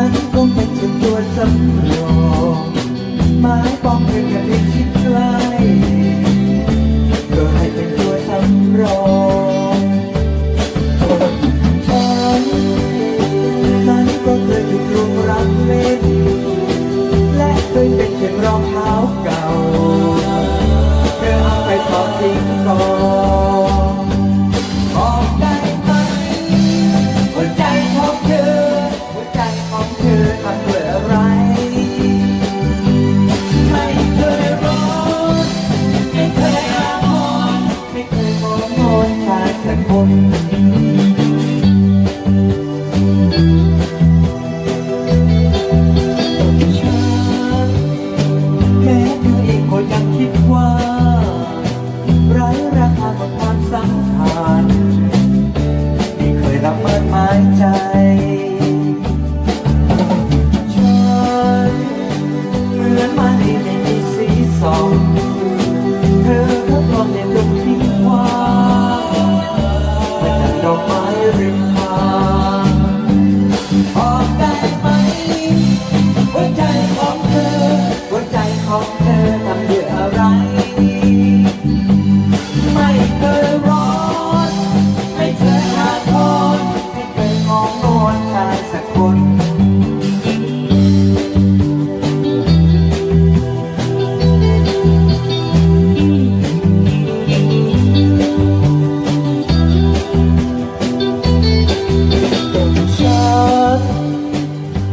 ฉันคงเป็นเช่นตัวสำรองไม้ป้องเธอแค่ ไร้ราคาของความสำคัญที่เคยรับเปิดหมายใจ บอ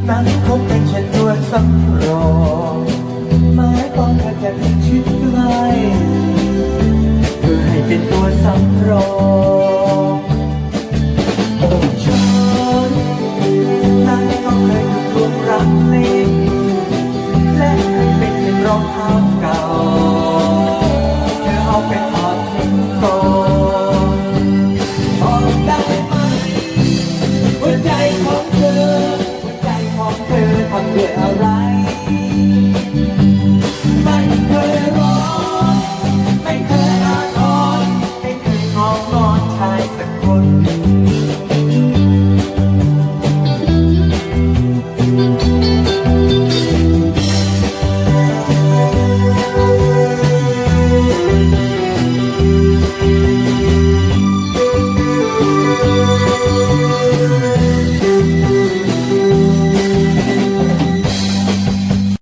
นั้นคงเป็นแค่นตัวสำรองหมายความว่จะเป็นชิดใกล้เพื่อให้เป็นตัวสำรองโอ้ฉันนั้นก็เคยถูกลวงรักเล่นและเคยเป็นแค่รองเท้าเก่าเธอเอาไปถอดทิ้งก่อนำด้วยอะไม่เคยร้องไม่เคยอาทรไม่เคยงอนอนชายสักคน